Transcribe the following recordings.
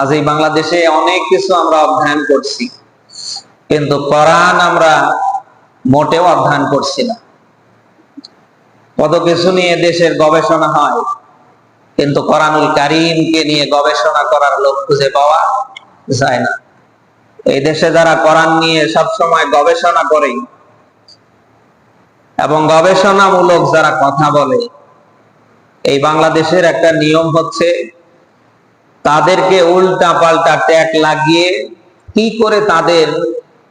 আজ এই বাংলাদেশে অনেক কিছু আমরা অধ্যয়ন করছি, কিন্তু কোরআন আমরা মোটেও অধ্যয়ন করছি না। কত কিছু নিয়ে দেশের গবেষণা হয়, কিন্তু কোরআনুল কারিমকে নিয়ে গবেষণা করার লোক খুঁজে পাওয়া যায় না। এই দেশে যারা কোরআন নিয়ে সবসময় গবেষণা করে, এবং গবেষণামূলক যারা কথা বলে, এই বাংলাদেশের একটা নিয়ম হচ্ছে তাদেরকে উল্টা পাল্টা ট্যাগ লাগিয়ে কি করে তাদের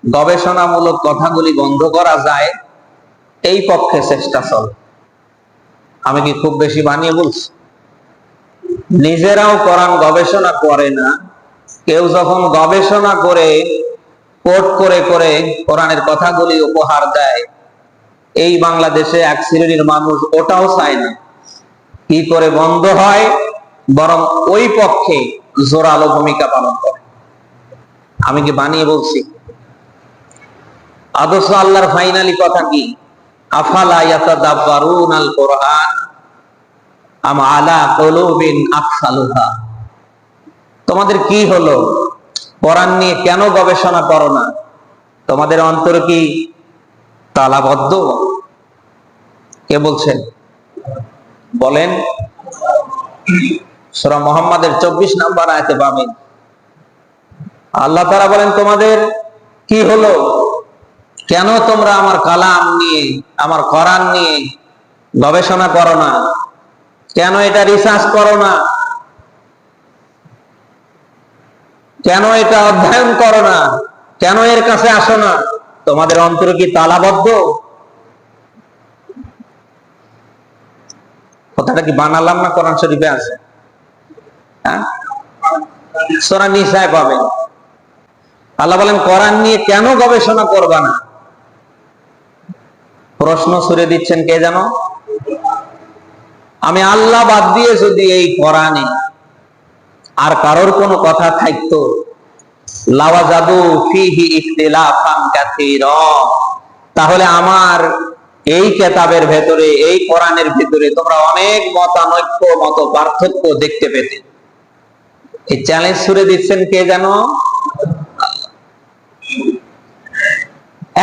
গবেষণামূলক কথাগুলি বন্ধ করা যায়, এই পক্ষে চেষ্টা চলে। আমি কি খুব বেশি বানিয়ে বলছি? নিজেরাও কোরআন গবেষণা করে না। কেউ যখন গবেষণা করে, কোট করে করে কোরআনের কথাগুলি উপহার দেয়, এই বাংলাদেশে এক শ্রেণির মানুষ ওটাও চায় না। কি করে বন্ধ হয়? বরং ওই পক্ষে জোরালো ভূমিকা পালন করে। আমি কি বানিয়ে বলছি? আদর্শ আল্লাহর ফাইনালি কথা কি? তোমাদের কি হলো? কোরআন নিয়ে কেন গবেষণা করো না? তোমাদের অন্তর কি তালাবদ্ধ? কে বলছেন? বলেন। সুরা মোহাম্মদের চব্বিশ নাম্বার আয়তে পাবেন আল্লাহ তারা বলেন, তোমাদের কি হলো? কেন তোমরা আমার কালাম নিয়ে, আমার কোরআন নিয়ে গবেষণা করো না? কেন এটা রিসার্চ করো না? কেন এটা অধ্যয়ন করো না? কেন এর কাছে আসো না? তোমাদের অন্তর কি তালাবদ্ধ? কথাটা কি বানালাম না কোরআন শরীফে আছে? সোরা নিশায় পাবেন আল্লাহ বলেন, কোরআন নিয়ে কেন গবেষণা করবা না? প্রশ্ন সুরে দিচ্ছেন কে জানো আমি আল্লাহ বাদ দিয়ে যদি এই কোরআনে আর কারোর কোনো কথা থাকতো ইখতিলাফান কাসীরা, তাহলে আমার এই কেতাবের ভেতরে, এই কোরআনের ভেতরে তোমরা অনেক মতানৈক্য মত পার্থক্য দেখতে পেতে। এই চ্যালেঞ্জ ছুড়ে দিচ্ছেন কে জানো?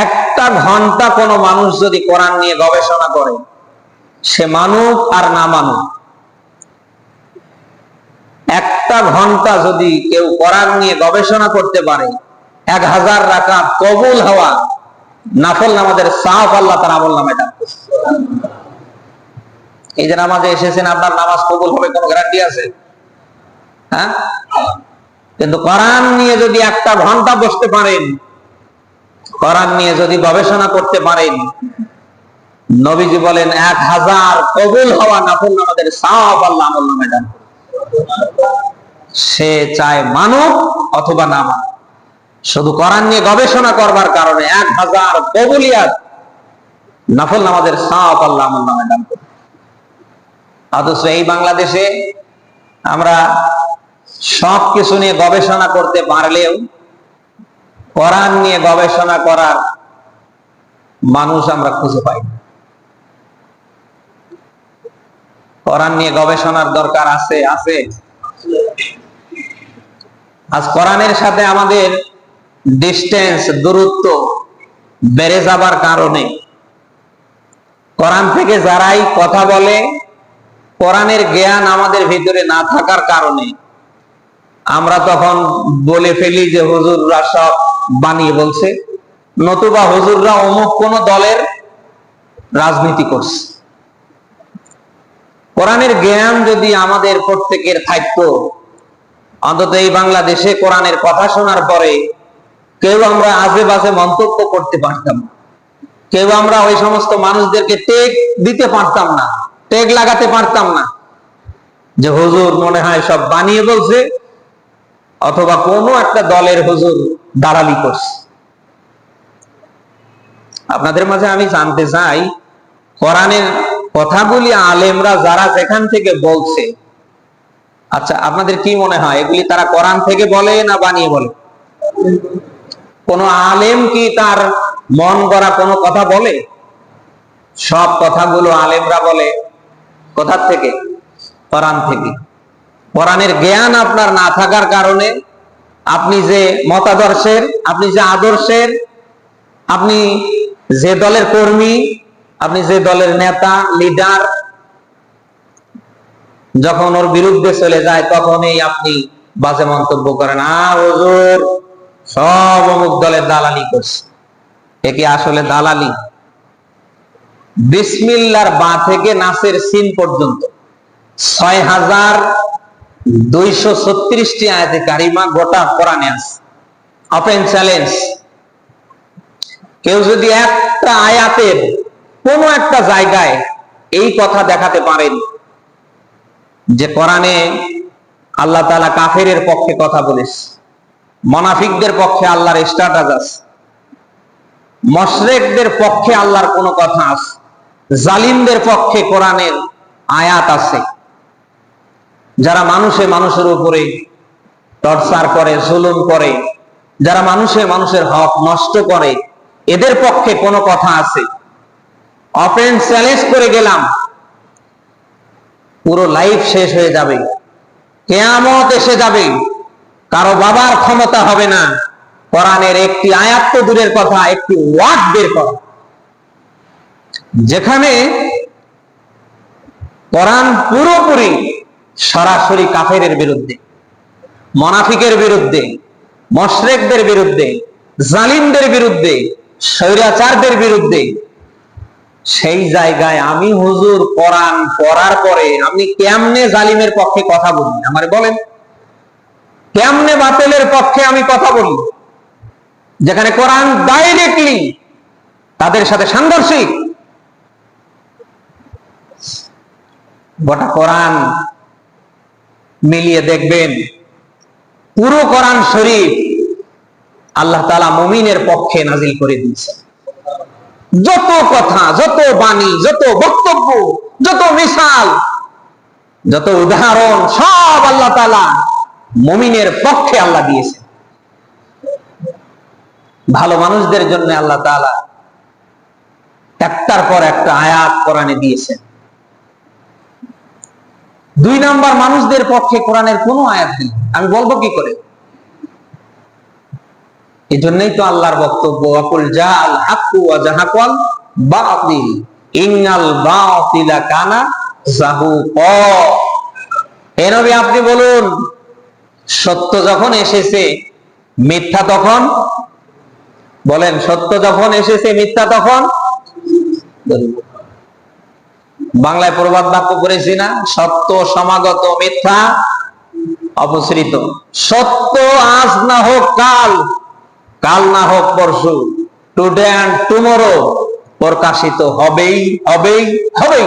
একটা ঘণ্টা কোনো মানুষ যদি কোরআন নিয়ে গবেষণা করে, সে মানুক আর না মানুক। একটা ঘণ্টা যদি কেউ কোরআন নিয়ে গবেষণা করতে পারে, এক হাজার রাখা কবুল হওয়া, নাফল নামাজের সাফ আল্লাহ তারা বললাম এটা এই যে নামাজে এসেছেন, আপনার নামাজ কবুল হবে কোন গ্যারান্টি আছে? হ্যাঁ? কিন্তু কোরআন নিয়ে যদি একটা ঘণ্টা বসতে পারেন, কোরআন নিয়ে যদি গবেষণা করতে পারেন, নবীজি বলেন, এক হাজার কবুল হওয়া নাফল নামাজের সাফ আল্লাহ আমল সে চায় মানুক অথবা না মানুক। শুধু কোরআন নিয়ে গবেষণা করবার কারণে এক হাজার কবুলিয়াত নাফল নামাজের সাফ আল্লাহ আমল নামে দান করে অথচ এই বাংলাদেশে আমরা সব কিছু নিয়ে গবেষণা করতে পারলেও, কোরআন নিয়ে গবেষণা করার মানুষ আমরা খুঁজে পাই। কোরআন নিয়ে গবেষণার দরকার আছে আছে আজ কোরআনের সাথে আমাদের ডিস্টেন্স দূরত্ব বেড়ে যাবার কারণে কোরআন থেকে যারাই কথা বলে, কোরআনের জ্ঞান আমাদের ভিতরে না থাকার কারণে আমরা তখন বলে ফেলি যে হুজুররা সব বানিয়ে বলছে, নতুবা হুজুররা অমুক কোন দলের রাজনীতি করছে। কোরআনের জ্ঞান যদি আমাদের প্রত্যেকের থাকতো, অন্তত এই বাংলাদেশে কোরআনের কথা শোনার পরে কেউ আমরা আজে বাজে মন্তব্য করতে পারতাম কেউ আমরা ওই সমস্ত মানুষদেরকে টেক দিতে পারতাম না, টেক লাগাতে পারতাম না। যে হুজুর মনে হয় সব বানিয়ে বলছে অথবা কোনো একটা দলের হুজুর দালালি করছে। আপনাদের মাঝে আমি জানতে চাই, কোরআনের কথাগুলি আলেমরা যারা যেখান থেকে বলছে আচ্ছা আপনাদের কি মনে হয়, এগুলি তারা কোরআন থেকে বলে না বানিয়ে বলে? কোন আলেম কি তার মন করা কোনো কথা বলে? সব কথাগুলো আলেমরা বলে কোথার থেকে? কোরআন থেকে। কোরআনের জ্ঞান আপনার না থাকার কারণে আপনি যে মতাদর্শের, আপনি যে আদর্শের, আপনি যে দলের কর্মী, আপনি যে দলের নেতা, লিডার, যখন ওর বিরুদ্ধে চলে যায়, তখনই আপনি বাজে মন্তব্য করেন, আ, হুজুর, সব অমুক দলের দালালি করছে। এ কি আসলে দালালি? বিসমিল্লার বা থেকে নাসের সিন পর্যন্ত ছয় হাজার দুইশো ছত্রিশটি আয়াতে কারিমা গোটা কোরআনে আছে। ওপেন চ্যালেঞ্জ কেউ যদি একটা আয়াতের কোন একটা জায়গায় এই কথা দেখাতে পারেন যে কোরআনে আল্লাহ তালা কাফেরের পক্ষে কথা বলেছে, মনাফিকদের পক্ষে আল্লাহর স্ট্যাটাস আছে, মশরেকদের পক্ষে আল্লাহর কোনো কথা আছে, জালিমদের পক্ষে কোরআনের আয়াত আছে। যারা মানুষে মানুষের উপরে টর্চার করে, জুলুম করে, যারা মানুষে মানুষের হক নষ্ট করে, এদের পক্ষে কোনো কথা আছে? অপেন চ্যালেঞ্জ করে গেলাম। পুরো লাইফ শেষ হয়ে যাবে। কেয়ামত এসে যাবে। কারও বাবার ক্ষমতা হবে না। কোরআনের একটি আয়াত দূরের কথা, একটি ওয়ার্ড বের করা। যেখানে কোরআন পুরোপুরি সরাসরি কাফেরের বিরুদ্ধে, মনাফিকের বিরুদ্ধে, মশরেকদের বিরুদ্ধে, জালিমদের বিরুদ্ধে, স্বৈরাচারদের বিরুদ্ধে। সেই জায়গায় আমি হুজুর কোরআন পড়ার পরে আমি কেমনে জালিমের পক্ষে কথা বলি? আমারে বলেন। কেমনে বাতিলের পক্ষে আমি কথা বলি? যেখানে কোরআন ডাইরেক্টলি তাদের সাথে সাংঘর্ষিক। গোটা কোরআন মিলিয়ে দেখবেন, পুরো কোরআন শরীফ আল্লাহ তালা মুমিনের পক্ষে নাজিল করে দিয়েছে। যত কথা, যত বাণী, যত বক্তব্য, যত মিসাল যত উদাহরণ, সব আল্লাহ তালা মুমিনের পক্ষে আল্লাহ দিয়েছে। ভালো মানুষদের জন্য আল্লাহ তালা একটার পর একটা আয়াত কোরআনে দিয়েছেন। দুই নাম্বার মানুষদের পক্ষে কোরআনের কোনো আয়াত নেই। আমি বলব কি করে? এই জন্যই তো আল্লাহর বক্তব্য আপনি বলুন, সত্য যখন এসেছে, মিথ্যা তখন? বলেন, সত্য যখন এসেছে, মিথ্যা তখন? বাংলায় প্রবাদ বাক্য করেছি না, সত্য, সমাগত, মিথ্যা অপসৃত। সত্য আজ না হোক কাল কাল না হোক পরশু টুডে অ্যান্ড টুমোরো প্রকাশিত হবেই হবেই হবেই।